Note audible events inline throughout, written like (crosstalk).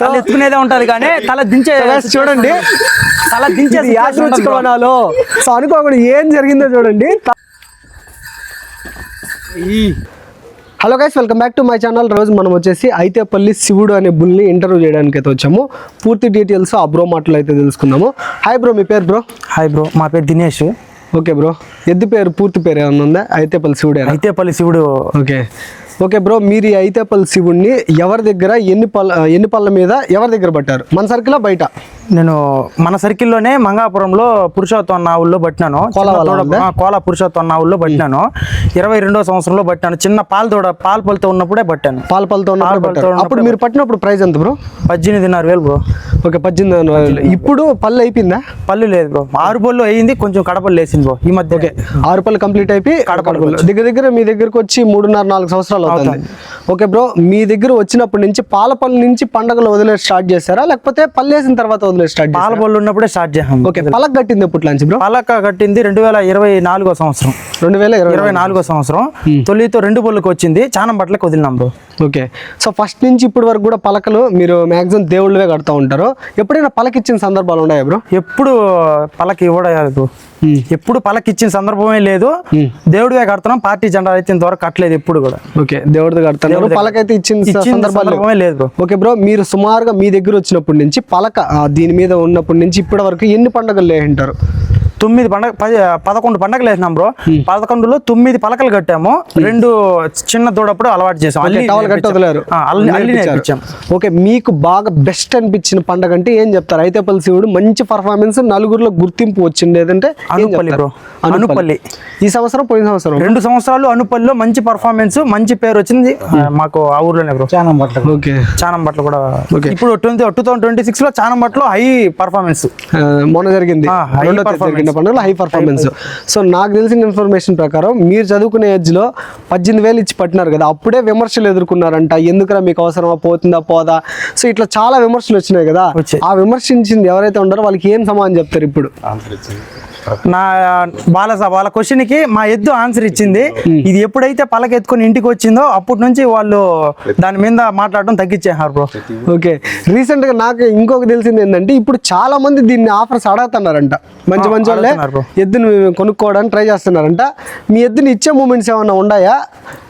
తల ఎత్తుకునేదే ఉంటది కానీ తల దించే చూడండి. తల దించే యాదృచ్ఛిక. వనాలో సో అనుకోకుండా ఏం జరిగిందో చూడండి. Hello guys welcome back to my channel రోజు మనం వచ్చేసి అయితేపల్లి శివుడు అనే బుల్ని ఇంటర్వ్యూ చేయడానికి అయితే వచ్చాము. పూర్తి డీటెయిల్స్ ఆ బ్రో మాటలు అయితే తెలుసుకుందాము. హాయ్ బ్రో మీ పేరు బ్రో హాయ్ బ్రో మా పేరు దినేష్. ఓకే బ్రో ఎద్దు పేరు పూర్తి పేరు ఏమన్నా ఉందా? అయితేపల్లి శివుడే అయితే పల్లి శివుడు. ఓకే ఓకే బ్రో మీరు ఈ అయితేపల్లి శివుణ్ణి ఎవరి దగ్గర ఎన్ని పళ్ళ ఎన్ని పళ్ళ మీద ఎవరి దగ్గర పట్టారు? మన సర్కిల్ బయట. నేను మన సర్కిల్లోనే మంగాపురంలో పురుషోత్తం అన్న ఊళ్ళో పట్టినాను. కోల అన్న ఊళ్ళో పట్టినాను. ఇరవై రెండో సంవత్సరంలో పట్టాను. చిన్న పాల తోడ పాల పొలతో ఉన్నప్పుడే పట్టాను. పాల పళ్ళతో ఉన్నప్పుడు పాల పళ్ళతో పట్టారు. అప్పుడు మీరు పట్టినప్పుడు ప్రైస్ ఎంత బ్రో? పద్దెనిమిదిన్నర వేలు బ్రో. ఓకే పద్దెనిమిది వేలు. ఇప్పుడు పళ్ళు అయిపోయిందా? పళ్ళు లేదు బ్రో. ఆరు పళ్ళు అయ్యింది కొంచెం కడపలు వేసింది బ్రో. ఈ మధ్య ఓకే ఆరు పళ్ళు కంప్లీట్ అయిపోయి కడప దగ్గర దగ్గర మీ దగ్గరకు వచ్చి మూడున్నర నాలుగు సంవత్సరాలు అవుతుంది. ఓకే బ్రో మీ దగ్గర వచ్చినప్పటి నుంచి పాల పళ్ళు నుంచి పండగలు వదిలే స్టార్ట్ చేశారా? లేకపోతే పళ్ళు వేసిన తర్వాత వదిలే స్టార్ట్ పాల పళ్ళు ఉన్నప్పుడే స్టార్ట్ చేసాం ఓకే పళ్ళకి కట్టింది ఎప్పుడు లాంచి బ్రో పాలక కట్టింది రెండు వేల ఇరవై నాలుగో సంవత్సరం. రెండు వేల ఇరవై నాలుగో సంవత్సరం. తొలితో రెండు పళ్ళకి వచ్చింది. చానం బట్టలకు వదిలినాం బ్రో ఓకే. సో ఫస్ట్ నుంచి ఇప్పటి వరకు కూడా పలకలు మీరు మ్యాక్సిమం దేవుళ్ళవే కడతా ఉంటారు. ఎప్పుడైనా పలకిచ్చిన సందర్భాలు ఉన్నాయా బ్రో ఎప్పుడు పలక ఇవ్వడం బ్రో ఎప్పుడు పలక ఇచ్చిన సందర్భమే లేదు. దేవుడివే కడుతున్నాం. పార్టీ జెండా అయితే ఇంతవరకు కట్టలేదు ఎప్పుడు కూడా. ఓకే దేవుడిది కడతారు. పలకైతే ఇచ్చిన ఇచ్చిన. సందర్భమే లేదు ఓకే బ్రో మీరు సుమారుగా మీ దగ్గర వచ్చినప్పటి నుంచి పలక దీని మీద ఉన్నప్పటి నుంచి ఇప్పటి వరకు ఎన్ని పండుగలు లేంటారు తొమ్మిది పండగ పది పదకొండు పండగలు వేసినాం బ్రో. పదకొండులో తొమ్మిది పలకలు కట్టాము. రెండు చిన్న దూడప్పుడు అలవాటు చేసాం. అల్లి నేర్పించాం. ఓకే మీకు బాగా బెస్ట్ అనిపించిన పండగ అంటే ఏం చెప్తారు? అయితేపల్లి శివుడు మంచి పర్ఫార్మెన్స్ నలుగురిలో గుర్తింపు వచ్చింది ఏదంటే అనుపల్లి? బ్రో. అనుపల్లి. ఈ సంవత్సరం పోయిన సంవత్సరం? రెండు సంవత్సరాలు అనుపల్లిలో మంచి పర్ఫార్మెన్స్ మంచి పేరు వచ్చింది. మాకు ఆ ఊర్లోనే బ్రో. చానం బట్టలు. ఓకే. చానం బట్టలు కూడా Okay. ఇప్పుడు ట్వంటీ టూ థౌసండ్ ట్వంటీ సిక్స్లో చానం బట్టలు హై పర్ఫార్మెన్స్ మొన్న జరిగింది. జరిగిన పండుగలో హై పర్ఫార్మెన్స్ సో నాకు తెలిసిన ఇన్ఫర్మేషన్ ప్రకారం మీరు చదువుకునే ఏజ్లో పద్దెనిమిది వేలు ఇచ్చి పట్టినారు కదా అప్పుడే విమర్శలు ఎదుర్కొన్నారంట. ఎందుకురా మీకు అవసరమా? పోతుందా? పోదా? సో ఇట్లా చాలా విమర్శలు వచ్చినాయి కదా. ఆ విమర్శించింది ఎవరైతే ఉన్నారో వాళ్ళకి ఏం సమాధానం చెప్తారు ఇప్పుడు? నా వాళ్ళ వాళ్ళ క్వశ్చన్కి మా ఎద్దు ఆన్సర్ ఇచ్చింది. ఇది ఎప్పుడైతే పలక ఎత్తుకొని ఇంటికి వచ్చిందో అప్పటి నుంచి వాళ్ళు దాని మీద మాట్లాడడం తగ్గించేసారు బ్రో. ఓకే. రీసెంట్గా నాకు ఇంకొక తెలిసింది ఏంటంటే ఇప్పుడు చాలా మంది దీన్ని ఆఫర్స్ అడుగుతున్నారంట. మంచి మంచి వాళ్ళే. ఎద్దుని కొనుక్కోవడానికి ట్రై చేస్తున్నారంట. మీ ఎద్దుని ఇచ్చే మూమెంట్స్ ఏమైనా ఉన్నాయా?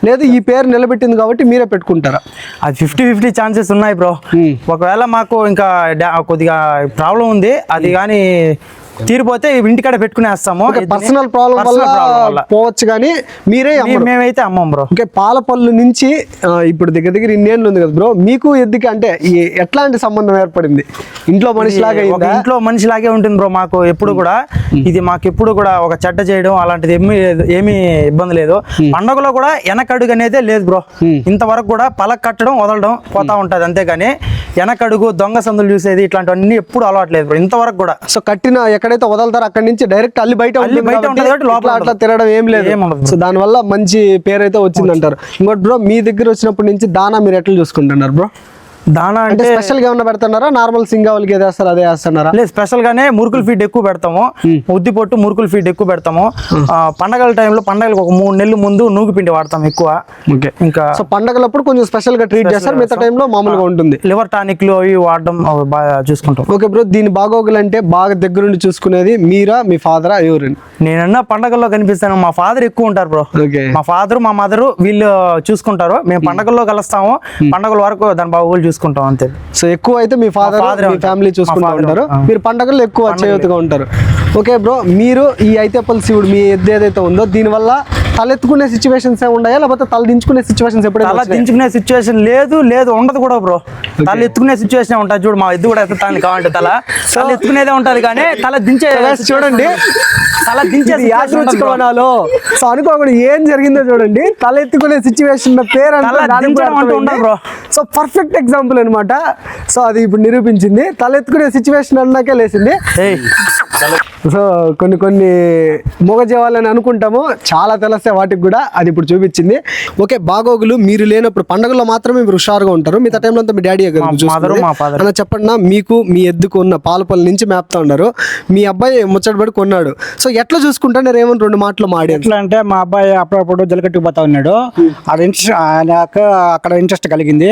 లేదు ఈ పేరు నిలబెట్టింది కాబట్టి మీరే పెట్టుకుంటారా? అది ఫిఫ్టీ ఫిఫ్టీ ఛాన్సెస్ ఉన్నాయి బ్రో. ఒకవేళ మాకు ఇంకా కొద్దిగా ప్రాబ్లం ఉంది అది కానీ తీరిపోతే ఇంటికాడ పెట్టుకునేస్తాము పర్సనల్ ప్రాబ్లం వల్ల. పోవచ్చు కానీ మీరే. మేమైతే అమ్మం బ్రో ఓకే పాల పళ్ళు నుంచి ఇప్పుడు దగ్గర దగ్గర ఇన్నేళ్ళు ఉంది కదా బ్రో మీకు ఎద్దుకి అంటే ఎట్లాంటి సంబంధం ఏర్పడింది? ఇంట్లో మనిషిలాగా ఇంట్లో మనిషిలాగే ఉంటుంది బ్రో మాకు ఎప్పుడు కూడా. ఇది మాకు ఎప్పుడు కూడా ఒక చెడ్డ చేయడం అలాంటిది ఏమీ ఏమీ ఇబ్బంది లేదు. పండగలో కూడా వెనకడుగు అనేదే లేదు బ్రో ఇంతవరకు కూడా పలక కట్టడం వదలడం పోతా ఉంటది అంతేగాని వెనకడుగు దొంగ సందులు చూసేది ఇట్లాంటివన్నీ ఎప్పుడు అలవాట్లేదు బ్రో ఇంతవరకు కూడా. సో కట్టిన ఎక్కడైతే వదలతారో అక్కడి నుంచి డైరెక్ట్ అల్లి బయట అల్లి బయట లోపల అట్లా తిరగడం ఏం లేదు. సో దానివల్ల మంచి పేరు అయితే వచ్చింది. అంటారు ఇంకోటి బ్రో మీ దగ్గర వచ్చినప్పటి నుంచి దానా మీరు ఎట్లా చూసుకుంటున్నారు బ్రో దానా అంటే స్పెషల్గా ఏమన్నా పెడుతున్నారా? నార్మల్ సింగావల్కి ఏది వేస్తారు అదే వేస్తున్నారా? లేదు స్పెషల్ గానే మురుకులు ఫీడ్ ఎక్కువ పెడతాము. ఉద్ది పొట్టు మురుకులు ఫీడ్ ఎక్కువ పెడతాము. పండగల టైంలో పండగలకు ఒక మూడు నెలల ముందు నూగు పిండి వాడతాం ఎక్కువ. ఇంకా సో పండగలప్పుడు కొంచెం స్పెషల్గా ట్రీట్ చేస్తారు మిగతా టైంలో మామూలుగా ఉంటుంది. లివర్ టానిక్లు అవి వాడడం బాగా చూసుకుంటాం. ఓకే బ్రో దీని బాగోగులు అంటే బాగా దగ్గరుండి చూసుకునేది మీరా మీ ఫాదరా ఎవరండి నేనన్నా పండగల్లో కనిపిస్తాను. మా ఫాదర్ ఎక్కువ ఉంటారు బ్రో. ఓకే. మా ఫాదర్ మా మదర్ వీళ్ళు చూసుకుంటారు. మేము పండగల్లో కలుస్తాము. పండగల వరకు దాని బాగోగులు చూసుకుంటాం. అంతే. సో ఎక్కువ అయితే మీ ఫాదర్ మీ. ఫ్యామిలీ చూసుకుంటూ ఉంటారు. మీరు పండగల్లో ఎక్కువ చేయూతగా ఉంటారు. ఓకే బ్రో మీరు ఈ ఐతేపల్లి శివుడు మీ ఎద్దు ఏదైతే ఉందో దీనివల్ల తలెత్తుకునే సిచ్యువేషన్స్ ఏ ఉన్నాయా? లేకపోతే తల దించుకునే సిచ్యువేషన్స్ ఎప్పుడైనా తల దించుకునే సిచ్యువేషన్ లేదు లేదు ఉండదు కూడా బ్రో. తల ఎత్తుకునే సిచ్యువేషన్ ఉంటుంది చూడు మా ఎద్దు కూడా ఎత్తుతాను కావాలంటే తల. తల ఎత్తుకునేదే ఉంటది కానీ తల దించే చూడండి. తల యాదృచ్ఛిక. వనాలో. సో అనుకోకుండా ఏం జరిగిందో చూడండి. తల ఎత్తుకునే సిచ్యువేషన్ పేరు bro. సో పర్ఫెక్ట్ ఎగ్జాంపుల్ అన్నమాట. సో అది ఇప్పుడు నిరూపించింది. తల ఎత్తుకునే సిచ్యువేషన్ అన్నాకే లేచింది. సో కొన్ని కొన్ని మూగజీవాలని అనుకుంటాము చాలా తెలిస్తే వాటికి కూడా అది ఇప్పుడు చూపించింది. ఓకే బాగోగులు మీరు లేనప్పుడు పండగల్లో మాత్రమే మీరు హుషారుగా ఉంటారు. మిగతా టైంలో అంతా మీ డాడీ. అన్న చెప్పండి మీకు మీ ఎద్దుకు ఉన్న పాలపల్లి నుంచి మేపుతా ఉన్నారు. మీ అబ్బాయి ముచ్చటపడి కొన్నాడు. సో ఎట్లా చూసుకుంటారు? ఏమని రెండు మాటలు మాడి ఎట్లా అంటే మా అబ్బాయి అప్పుడప్పుడు జలకట్టుకు పోతా ఉన్నాడు. ఆడ ఇంట్రెస్ట్ ఆయనకు అక్కడ ఇంట్రెస్ట్ కలిగింది.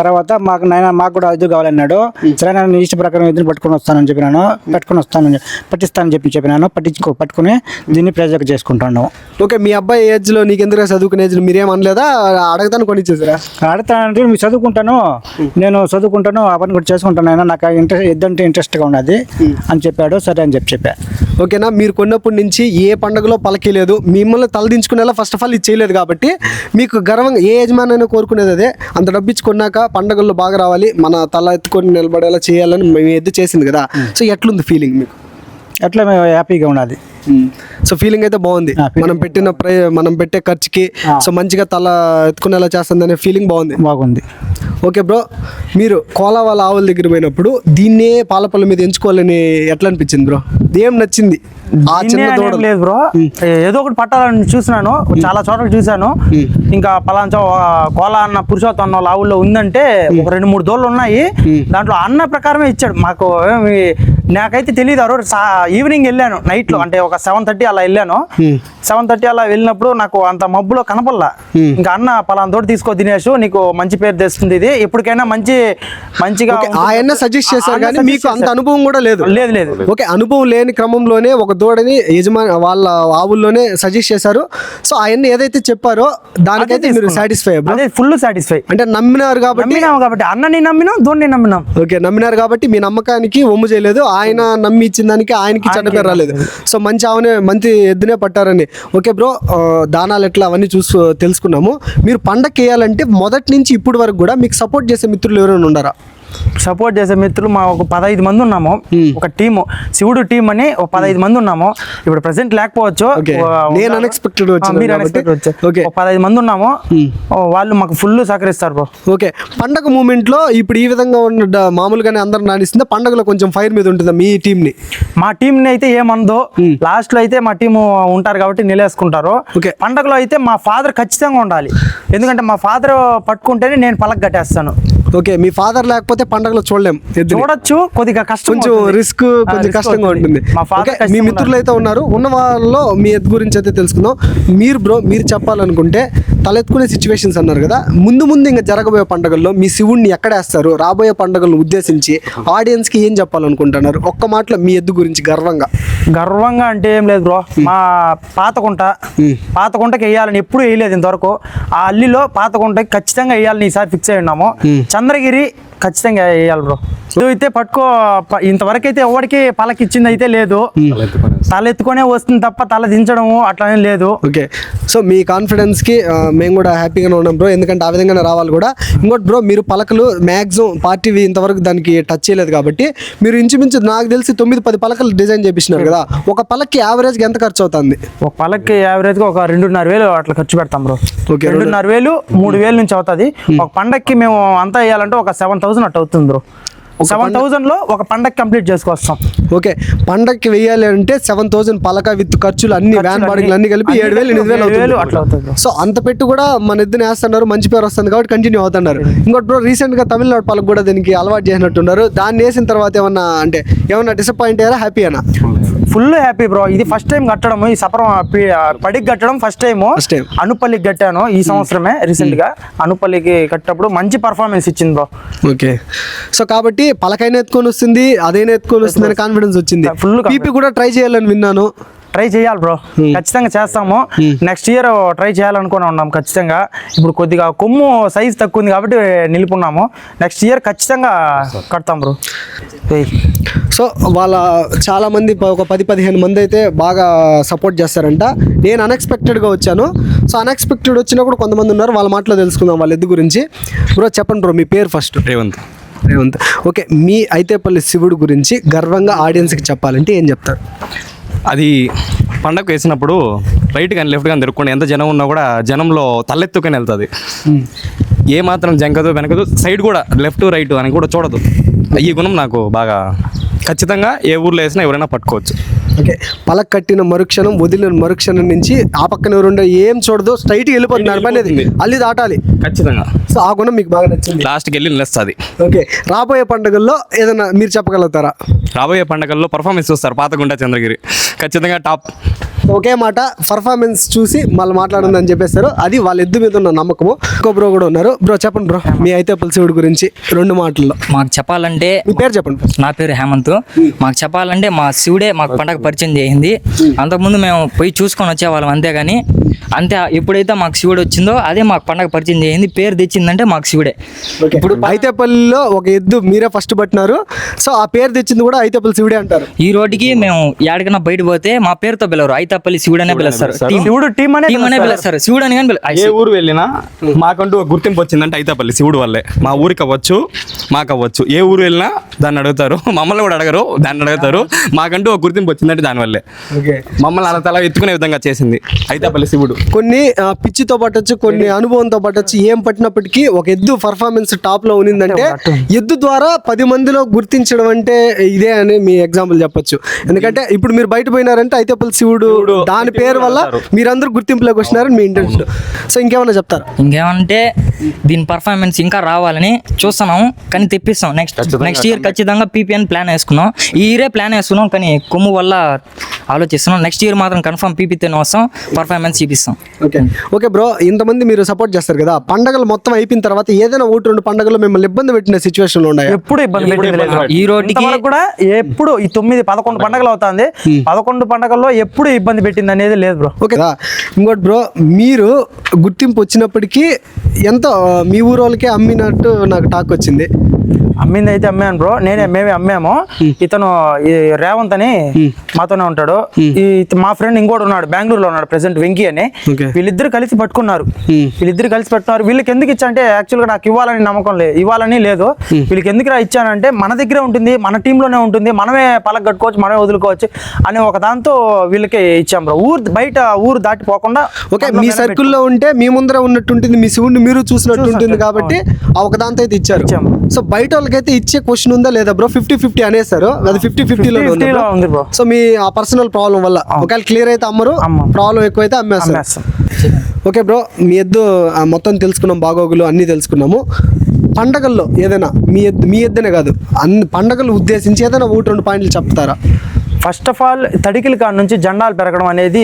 తర్వాత మాకు నాయన మాకు కూడా ఇది కావాలన్నాడు. సరే నేను ఇష్ట ప్రకారం ఎదురు పట్టుకొని వస్తానని చెప్పినాను. పట్టుకొని వస్తానని పట్టిస్తానని చెప్పి చెప్పినాను. పట్టించుకో పట్టుకుని దీన్ని ప్రెజర్ చేసుకుంటాను ఓకే మీ అబ్బాయి ఏజ్లో నీకు ఎందుకు చదువుకునే ఏజ్ మీరేం అనలేదా? అడగతాను కొని ఇచ్చేసారా? ఆడతానంటే మీరు చదువుకుంటాను. నేను చదువుకుంటాను ఆ పని కూడా చేసుకుంటాను ఆయన నాకు ఇంట్రెస్ట్ ఎద్దంటే ఇంట్రెస్ట్గా ఉన్నది అని చెప్పాడు సరే అని చెప్పి చెప్పా. ఓకేనా మీరు కొన్నప్పటి నుంచి ఏ పండుగలో పలకలేదు. మిమ్మల్ని తలదించుకునేలా ఫస్ట్ ఆఫ్ ఆల్ ఇది చేయలేదు కాబట్టి మీకు గర్వంగా ఏ యజమానైనా కోరుకునేది అదే. అంత డబ్బు ఇచ్చి కొన్నాక పండుగల్లో బాగా రావాలి. మన తల ఎత్తుకొని నిలబడేలా చేయాలని మేము ఎద్దు చేసింది కదా. సో ఎట్లుంది ఫీలింగ్ మీకు? అట్లా మేము హ్యాపీగా ఉన్నది. సో ఫీలింగ్ అయితే బాగుంది. మనం పెట్టిన ప్రై మనం పెట్టే ఖర్చుకి సో మంచిగా తల ఎత్తుకునేలా చేస్తుంది అనే ఫీలింగ్ బాగుంది. బాగుంది. ఓకే బ్రో మీరు కోలా వాళ్ళ ఆవుల దగ్గర పోయినప్పుడు దీన్నే పాలపల్ల మీద ఎంచుకోవాలని ఎట్లా అనిపించింది బ్రో? ఏం నచ్చింది? లేదు బ్రో. ఏదో ఒకటి పట్టాలని చూసినాను. చాలా చోట్ల చూశాను. ఇంకా పలాంచో కోలా అన్న పురుషోత్తం అన్న ఆవుల్లో ఉందంటే ఒక రెండు మూడు దోళ్ళు ఉన్నాయి. దాంట్లో అన్న ప్రకారమే ఇచ్చాడు. మాకు నాకైతే తెలియదు ఆ రోజు. ఈవినింగ్ వెళ్ళాను నైట్లో అంటే ఒక సెవెన్ థర్టీ అలా వెళ్ళాను. సెవెన్ థర్టీ అలా వెళ్ళినప్పుడు నాకు అంత మబ్బులో కనపడలా. ఇంకా అన్న పలానా తోటి తీసుకో దినేష్ నీకు మంచి పేరు తెస్తుంది ఇది. ఎప్పటికైనా మంచి మంచిగా. ఆయన సజెస్ట్ చేశారు కానీ మీకు అంత. అనుభవం కూడా లేదు. లేదు లేదు. ఓకే అనుభవం లేని క్రమంలోనే ఒక దూడని యజమాని వాళ్ళ ఆవుల్లోనే సజెస్ట్ చేశారు. సో ఆయన ఏదైతే చెప్పారో దానికైతే మీరు. సాటిస్ఫై అదే ఫుల్ సాటిస్ఫై అంటే నమ్మినారు కాబట్టి కాబట్టి అన్నని నమ్మినాం దోన్ని నమ్మినాం. ఓకే నమ్మినారు కాబట్టి మీ నమ్మకానికి ఒమ్ము చేయలేదు. ఆయన నమ్మి ఇచ్చిన దానికి ఆయనకి చెడ్డ పేరు రాలేదు. సో మంచి ఆవునే మంచి ఎద్దునే పట్టారని. ఓకే బ్రో దానాలు ఎట్లా అవన్నీ చూసు తెలుసుకున్నాము. మీరు పండగ వేయాలంటే మొదటి నుంచి ఇప్పటి వరకు కూడా మీకు సపోర్ట్ చేసే మిత్రులు ఎవరైనా ఉన్నారా? సపోర్ట్ చేసే మిత్రులు మా ఒక పదహైదు మంది ఉన్నాము. ఒక టీము. శివుడు టీం అని ఒక పదహైదు మంది ఉన్నాము. ఇప్పుడు ప్రెసెంట్ లేకపోవచ్చు. నేను మీరు వచ్చారు. ఒక పదహైదు మంది ఉన్నాము. ఓ, వాళ్ళు మాకు ఫుల్ సహకరిస్తారు బ్రో ఓకే పండగ మూమెంట్లో ఇప్పుడు ఈ విధంగా ఉన్న మామూలుగానే అందరు నానిస్తుందా. పండగలో కొంచెం ఫైర్ మీద ఉంటుందా మీ టీం ని మా టీం ని అయితే ఏమందో లాస్ట్లో అయితే మా టీం ఉంటారు కాబట్టి నిలేసుకుంటారు. Okay. పండగలో అయితే మా ఫాదర్ ఖచ్చితంగా ఉండాలి. ఎందుకంటే మా ఫాదర్ పట్టుకుంటేనే నేను పలక కట్టేస్తాను. ఓకే మీ ఫాదర్ లేకపోతే పండగలో చూడలేం. చూడొచ్చు కొద్దిగా కష్టం కొంచెం. రిస్క్ కొంచెం కష్టంగా. ఉంటుంది. మా మిత్రులు అయితే ఉన్నారు. ఉన్న వాళ్ళలో మీ ఎద్దు గురించి అయితే తెలుసుకుందాం. మీరు బ్రో మీరు చెప్పాలనుకుంటే తలెత్తుకునే సిచ్యువేషన్స్ అన్నారు కదా. ముందు ముందు ఇంకా జరగబోయే పండుగల్లో మీ శివుణ్ణి ఎక్కడేస్తారు రాబోయే పండుగలను ఉద్దేశించి ఆడియన్స్కి ఏం చెప్పాలనుకుంటున్నారు? ఒక్క మాటలో మీ ఎద్దు గురించి గర్వంగా. గర్వంగా అంటే ఏం లేదు బ్రో. మా పాతకుంట పాతకుంటకి వేయాలని ఎప్పుడు వేయలేదు ఇంతవరకు. ఆ అల్లిలో పాతకుంటకి ఖచ్చితంగా వేయాలని ఈసారి ఫిక్స్ అయి ఉన్నాము. చంద్రగిరి ఖచ్చితంగా వేయాలి బ్రో. అయితే పట్టుకో ఇంతవరకు అయితే ఎవరికి పలకిచ్చింది అయితే లేదు. తల ఎత్తుకొనే వస్తుంది తప్ప తల దించడము అట్లానే లేదు. ఓకే. సో మీ కాన్ఫిడెన్స్కి మేము కూడా హ్యాపీగానే ఉన్నాం బ్రో. ఎందుకంటే ఆ విధంగానే రావాలి కూడా. ఇంకోటి బ్రో మీరు పలకలు మ్యాక్సిమం పార్టీవి ఇంతవరకు దానికి టచ్ చేయలేదు కాబట్టి మీరు ఇంచుమించు నాకు తెలిసి తొమ్మిది పది పలకలు డిజైన్ చేపించినారు కదా. ఒక పలక్కి యావరేజ్గా ఎంత ఖర్చు అవుతుంది ఒక పలకి యావరేజ్గా ఒక రెండున్నర వేలు అట్లా ఖర్చు పెడతాం బ్రో. ఓకే, రెండున్నర వేలు మూడు వేలు నుంచి అవుతుంది. ఒక పండక్కి మేము అంతా వేయాలంటే ఒక సెవెన్ థౌసండ్ అట్లా అవుతుంది బ్రో. సెవెన్ థౌసండ్లో ఒక పండగ కంప్లీట్ చేసుకొస్తాం. ఓకే పండక్కి వెయ్యాలి అంటే సెవెన్ థౌసండ్ పలక విత్ ఖర్చులు అన్ని వ్యాన్ బాడీలు అన్ని కలిపి ఏడు వేలు ఎనిమిది వేలు అట్లా అవుతుంది. సో అంత పెట్టి కూడా మన ఇద్దరు వేస్తున్నారు మంచి పేరు వస్తుంది కాబట్టి కంటిన్యూ అవుతున్నారు. ఇంకోటి బ్రో రీసెంట్గా తమిళనాడు పలక కూడా దీనికి అలవాటు చేసినట్టున్నారు. దాన్ని వేసిన తర్వాత ఏమన్నా అంటే ఏమన్నా డిసప్పాయింట్ అయ్యారా? హ్యాపీ అనా ఫుల్ హ్యాపీ బ్రో. ఇది ఫస్ట్ టైం కట్టడం ఈ సపరం పడికి కట్టడం ఫస్ట్ టైం. అనుపల్లికి కట్టాను ఈ సంవత్సరమే రీసెంట్గా అనుపల్లికి కట్టప్పుడు మంచి పర్ఫార్మెన్స్ ఇచ్చింది బ్రో. ఓకే సో కాబట్టి పలకైనా ఎత్తుకొని వస్తుంది అదైనా ఎత్తుకొని వస్తుంది అని కాన్ఫిడెన్స్ వచ్చింది. confidence. పీపీ కూడా ట్రై చేయాలని విన్నాను. ట్రై చేయాలి బ్రో ఖచ్చితంగా చేస్తాము. నెక్స్ట్ ఇయర్ ట్రై చేయాలనుకుని ఉన్నాం ఖచ్చితంగా. ఇప్పుడు కొద్దిగా కొమ్ము సైజ్ తక్కువ ఉంది కాబట్టి నిలుపున్నాము. నెక్స్ట్ ఇయర్ ఖచ్చితంగా కడతాం బ్రో సో వాళ్ళ చాలా మంది ప- ఒక పది పదిహేను మంది అయితే బాగా సపోర్ట్ చేస్తారంట. నేను అన్ఎక్స్పెక్టెడ్గా వచ్చాను. సో అన్ఎక్స్పెక్టెడ్ వచ్చినా కూడా కొంతమంది ఉన్నారు. వాళ్ళ మాటలో తెలుసుకుందాం వాళ్ళ ఎద్దు గురించి. బ్రో చెప్పండి బ్రో మీ పేరు ఫస్ట్ రేవంత్. రేవంత్. ఓకే మీ అయితేపల్లి శివుడు గురించి గర్వంగా ఆడియన్స్కి చెప్పాలంటే ఏం చెప్తారు? అది పండగ వేసినప్పుడు రైట్ కానీ లెఫ్ట్ కానీ తిరుక్కుండా ఎంత జనం ఉన్నా కూడా జనంలో తలెత్తుకొని వెళ్తుంది. ఏ మాత్రం జంకదు వెనకదు సైడ్ కూడా లెఫ్ట్ రైట్ అని కూడా చూడదు. ఈ గుణం నాకు బాగా ఖచ్చితంగా ఏ ఊర్లో వేసినా ఎవరైనా పట్టుకోవచ్చు. ఓకే. పలక కట్టిన మరుక్షణం వదిలిన మరుక్షణం నుంచి ఆ పక్కన ఎవరుండే ఏం చూడదు స్ట్రైట్గా వెళ్ళిపోతున్నారు పని అది అల్లి దాటాలి. ఖచ్చితంగా. సో ఆ గుణం మీకు బాగా నచ్చింది. లాస్ట్కి వెళ్ళి నిలుస్తుంది. ఓకే. రాబోయే పండుగల్లో ఏదైనా మీరు చెప్పగలుగుతారా? రాబోయే పండగల్లో పర్ఫార్మెన్స్ చూస్తారు పాతగుంట చంద్రగిరి. ఖచ్చితంగా టాప్ ఒకే మాట పర్ఫార్మెన్స్ చూసి మళ్ళీ మాట్లాడిందని చెప్పేస్తారు అది వాళ్ళ ఎద్దు మీద ఉన్న నమ్మకము. ఇంకో బ్రో కూడా ఉన్నారు. బ్రో చెప్పండి బ్రో మీ అయితే పులిసివుడి గురించి రెండు మాటల్లో. మాకు చెప్పాలంటే మీ పేరు చెప్పండి. నా పేరు హేమంత్. మాకు చెప్పాలంటే మా శివుడే మాకు పండగ పరిచయం చేసింది అంతకుముందు మేము పోయి చూసుకొని వచ్చేవాళ్ళం అంతేగాని అంతే ఎప్పుడైతే మాకు శివుడు వచ్చిందో అదే మాకు పండగ పరిచయం చేసింది పేరు తెచ్చిందంటే మాకు శివుడే. ఇప్పుడు అయితేపల్లిలో ఒక ఎద్దు మీరే ఫస్ట్ పట్టినారు. సో ఆ పేరు తెచ్చింది కూడా అయితేపల్లి శివుడే అంటారు. ఈ రోడ్డుకి మేము ఎక్కడికైనా బయట పోతే మా పేరుతో పిలవరు. అయితేపల్లి శివుడు అనే పిలుస్తారు. శివుడు టీం అనే టీం అనే పిలుస్తారు. శివుడు అని కానీ ఏ ఊరు వెళ్ళినా మాకంటూ ఒక గుర్తింపు వచ్చిందంటే అయితేపల్లి శివుడు వల్లే. మా ఊరికి అవ్వచ్చు మాకు అవ్వచ్చు. ఏ ఊరు వెళ్ళినా దాన్ని అడుగుతారు. (laughs) మమ్మల్ని కూడా అడగరు దాన్ని అడుగుతారు. మాకంటూ ఒక గుర్తింపు వచ్చిందంటే దానివల్లే ఓకే. మమ్మల్ని అలా తల ఎత్తుకునే విధంగా చేసింది అయితేపల్లి శివుడు. కొన్ని పిచ్చితో పట్టొచ్చు కొన్ని అనుభవంతో పట్టొచ్చు ఏం పట్టినప్పటికీ ఒక ఎద్దు పర్ఫార్మెన్స్ టాప్లో ఉన్నిందంటే ఎద్దు ద్వారా పది మందిలో గుర్తించడం అంటే ఇదే అని మీ ఎగ్జాంపుల్ చెప్పొచ్చు. ఎందుకంటే ఇప్పుడు మీరు బయట పోయినారంటే అయితేపల్లి శివుడు దాని పేరు వల్ల మీరందరూ గుర్తింపులోకి వచ్చినారని మీ ఇంటెన్షన్ సో ఇంకేమన్నా చెప్తారా? ఇంకేమంటే దీని పర్ఫార్మెన్స్ ఇంకా రావాలని చూస్తున్నాం కానీ తెప్పిస్తాం. నెక్స్ట్ నెక్స్ట్ ఇయర్ ఖచ్చితంగా. పీపీఎన్ ప్లాన్ వేసుకున్నాం. ఈ ఇయరే ప్లాన్ వేసుకున్నాం కానీ కొమ్ము వల్ల ఆలోచిస్తున్నాం. నెక్స్ట్ ఇయర్ మాత్రం కన్ఫర్మ్ పీపీతోనే వస్తాం. పర్ఫార్మెన్స్ చూపిస్తాం. ఓకే ఓకే బ్రో ఇంతమంది మీరు సపోర్ట్ చేస్తారు కదా. పండగలు మొత్తం అయిపోయిన తర్వాత ఏదైనా ఒకటి రెండు పండగలు మిమ్మల్ని ఇబ్బంది పెట్టిన సిచ్యువేషన్ ఉన్నాయి? ఎప్పుడు ఇబ్బంది పెట్టింది ఈ ఇంతవరకు కూడా ఎప్పుడు ఈ తొమ్మిది పదకొండు పండగలు అవుతుంది. పదకొండు పండగల్లో ఎప్పుడు ఇబ్బంది పెట్టింది అనేది లేదు బ్రో ఓకే ఇంకోటి బ్రో మీరు గుర్తింపు వచ్చినప్పటికీ ఎంతో మీ ఊరు వాళ్ళకే అమ్మినట్టు నాకు టాక్ వచ్చింది. అమ్మింది అయితే అమ్మాను బ్రో. నేనే మేమే. అమ్మాము. ఇతను ఈ రేవంత్ అని మాతోనే ఉంటాడు. మా ఫ్రెండ్ ఇంకోటి ఉన్నాడు బెంగళూరులో ఉన్నాడు ప్రెసెంట్ వెంకీ అని. వీళ్ళిద్దరు కలిసి పట్టుకున్నారు. వీళ్ళిద్దరు కలిసి పట్టుకున్నారు. వీళ్ళకి ఎందుకు ఇచ్చా అంటే యాక్చువల్గా నాకు ఇవ్వాలని నమ్మకం లేదు ఇవ్వాలని లేదు. వీళ్ళకి ఎందుకు రా ఇచ్చానంటే మన దగ్గరే ఉంటుంది మన టీంలోనే ఉంటుంది మనమే పలక కట్టుకోవచ్చు మనమే వదులుకోవచ్చు అని ఒక దాంతో వీళ్ళకి ఇచ్చాం బ్రో. ఊరు బయట ఊరు దాటిపోకుండా ఓకే మీ సర్కిల్లో ఉంటే మీ ముందర ఉన్నట్టు ఉంటుంది మీ శివుడిని మీరు చూసినట్టు. ఉంటుంది కాబట్టి ఆ ఒక దాంతో అయితే ఇచ్చారు. సో బయట వాళ్ళకైతే ఇచ్చే క్వశ్చన్ ఉందా లేదా బ్రో ఫిఫ్టీ ఫిఫ్టీ అనేసారు అది ఫిఫ్టీ ఫిఫ్టీలో 50 లో ఉంది bro. సో మీ ఆ పర్సనల్ ప్రాబ్లం వల్ల. ఒకవేళ క్లియర్ అయితే అమ్మరు అమ్మం. ప్రాబ్లం ఎక్కువైతే అమ్మేస్తారు. అమ్మేస్తాం. ఓకే బ్రో మీ ఎద్దు మొత్తం తెలుసుకున్నాం బాగోగులు అన్నీ తెలుసుకున్నాము. పండగల్లో ఏదైనా మీ ఎద్దు మీ ఎద్దునే కాదు అన్ని పండగలు ఉద్దేశించి ఏదైనా ఒకటి రెండు పాయింట్లు చెప్తారా? ఫస్ట్ ఆఫ్ ఆల్ తడికిల కాడ నుంచి జెండాలు పెరగడం అనేది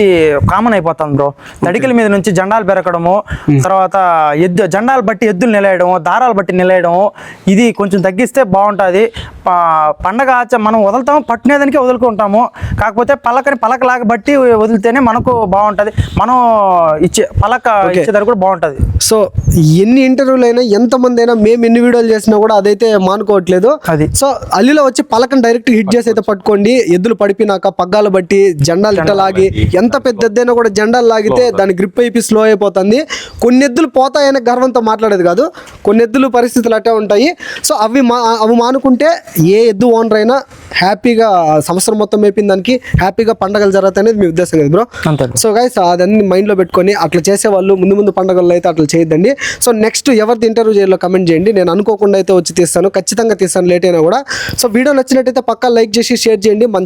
కామన్ అయిపోతుంది బ్రో తడికిల మీద నుంచి జెండాలు పెరగడము తర్వాత ఎద్దు జెండాలు బట్టి ఎద్దులు నిలయడము దారాలు బట్టి నిలయడము ఇది కొంచెం తగ్గిస్తే బాగుంటుంది. పండగ ఆచ మనం వదులుతాము పట్టినేదానికి వదులుకుంటాము. కాకపోతే పలకని పలకలాగా బట్టి వదిలితేనే మనకు బాగుంటుంది. మనం ఇచ్చే పలక ఇచ్చేదానికి కూడా బాగుంటుంది. సో ఎన్ని ఇంటర్వ్యూలు అయినా ఎంతమంది అయినా మేము ఎన్ని వీడియోలు చేసినా కూడా అదైతే మానుకోవట్లేదు. అది. సో అల్లిలో వచ్చి పలకని డైరెక్ట్ హిట్ చేసి అయితే పట్టుకోండి ఎద్దులు పడిపోయినాక పగ్గాలు బట్టి జెండాలు ఇట్ట లాగి ఎంత పెద్ద ఎద్దైనా కూడా జెండాలు లాగితే దాని గ్రిప్ అయిపోయి స్లో అయిపోతుంది. కొన్ని ఎద్దులు పోతాయనే గర్వంతో మాట్లాడేది కాదు. కొన్ని ఎద్దులు పరిస్థితులు అట్టే ఉంటాయి. సో అవి మా అవి మానుకుంటే ఏ ఎద్దు ఓనర్ అయినా హ్యాపీగా సంవత్సరం మొత్తం అయిపోయిన దానికి హ్యాపీగా పండగలు జరుగుతాయి అనేది మీ ఉద్దేశం కదా బ్రో? సో గైస్ అదన్నీ మైండ్లో పెట్టుకొని అట్లా చేసే వాళ్ళు ముందు ముందు పండుగల్లో అయితే అట్లా చేయొద్దండి. సో నెక్స్ట్ ఎవరిది ఇంటర్వ్యూ చేయాలో కమెంట్ చేయండి. నేను అనుకోకుండా అయితే వచ్చి తీస్తాను. ఖచ్చితంగా తీస్తాను. లేట్ అయినా కూడా. సో వీడియో నచ్చినట్టయితే పక్కా లైక్ చేసి షేర్ చేయండి. మన